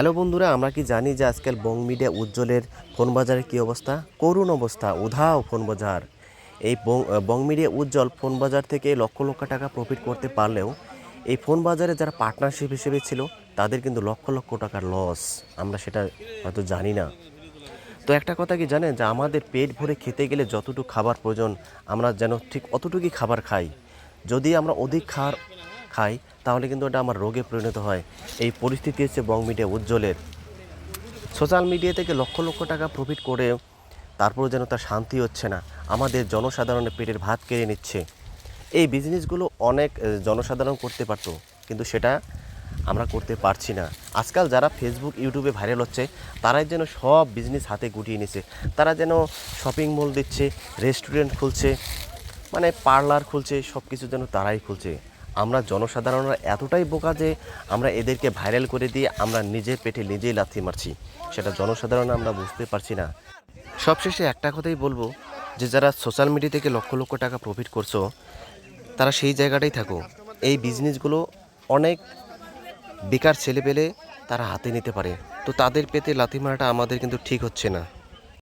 Hello বন্ধুরা, আমরা কি জানি যে আজকাল বং মিডিয়া উজ্জ্বলের ফোন বাজারের কী অবস্থা? করুণ অবস্থা, উধাও ফোন বাজার। এই বং মিডিয়া উজ্জ্বল ফোন বাজার থেকে লক্ষ লক্ষ টাকা প্রফিট করতে পারলেও এই ফোন বাজারে যারা পার্টনারশিপ হিসেবে ছিল, তাদের কিন্তু লক্ষ লক্ষ টাকার লস আমরা সেটা হয়তো জানি না। তো একটা কথা কি জানেন? যে আমাদের পেট ভরে খেতে গেলে যতটুকু খাবার প্রয়োজন, আমরা যেন ঠিক অতটুকুই খাবার খাই। যদি আমরা অধিক খাবার খাই তাহলে কিন্তু এটা আমার রোগে পরিণত হয়। এই পরিস্থিতি হচ্ছে বং মিডিয়া উজ্জ্বলের। সোশ্যাল মিডিয়া থেকে লক্ষ লক্ষ টাকা প্রফিট করে তারপর যেন তার শান্তি হচ্ছে না। আমাদের জনসাধারণের পেটের ভাত কেড়ে নিচ্ছে। এই বিজনেসগুলো অনেক জনসাধারণ করতে পারতো, কিন্তু সেটা আমরা করতে পারছি না। আজকাল যারা ফেসবুক ইউটিউবে ভাইরাল হচ্ছে, তারাই যেন সব বিজনেস হাতে গুটিয়ে নিছে। তারা যেন শপিং মল দিচ্ছে রেস্টুরেন্ট খুলছে মানে পার্লার খুলছে সব কিছু যেন তারাই খুলছে। আমরা জনসাধারণরা এতটাই বোকা যে আমরা এদেরকে ভাইরাল করে দিয়ে আমরা নিজের পেটে নিজেই লাথি মারছি। সেটা জনসাধারণ আমরা বুঝতে পারছি না। সবশেষে একটা কথাই বলব যে, যারা সোশ্যাল মিডিয়া থেকে লক্ষ লক্ষ টাকা প্রফিট করছ, তারা সেই জায়গাটাই থাকো। এই বিজনেসগুলো অনেক বেকার ছেলে পেলে তারা হাতে নিতে পারে। তো তাদের পেতে লাথি মারাটা আমাদের কিন্তু ঠিক হচ্ছে না।